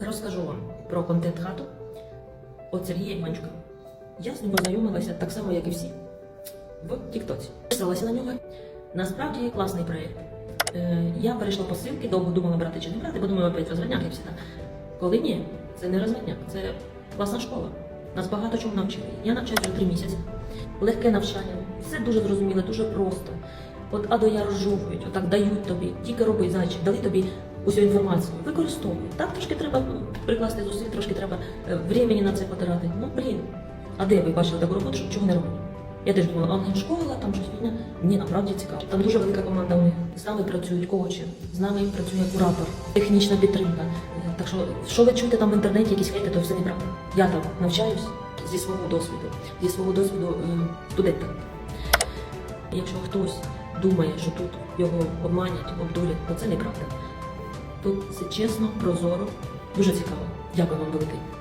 Розкажу вам про контент-хату от Сергія Іванчука. Я з ним познайомилася так само, як і всі, в Тіктоці. Писалася на нього. Насправді класний проєкт. Е, я перейшла по ссылки, довго думала брати чи не брати, бо думаю, опять розводняк і все. Коли ні, це не розводняк, це класна школа. Нас багато чому навчили. Я навчаюся вже три місяці. Легке навчання, все дуже зрозуміло, дуже просто. От А до Я розжовують, отак дають тобі, тільки роби зайчик, дали тобі усю інформацію. Використовуй. Так трошки треба прикласти зусиль, трошки треба е, времени на це потирати. Ну блін. А де ви бачили таку роботу, щоб чого не робити? Я теж думала, онлайн-школа, там щось фігня. Ні, насправді цікаво. Там дуже велика команда у них. З нами працюють коучі, з нами працює куратор, технічна підтримка. Е, Так що, що ви чуєте там в інтернеті, якісь хейти, то все неправда. Я там навчаюсь зі свого досвіду, зі свого досвіду е, студента. Якщо хтось думає, що тут його обманять, обдурять, бо це неправда. Тут все чесно, прозоро, дуже цікаво. Дякую вам велике.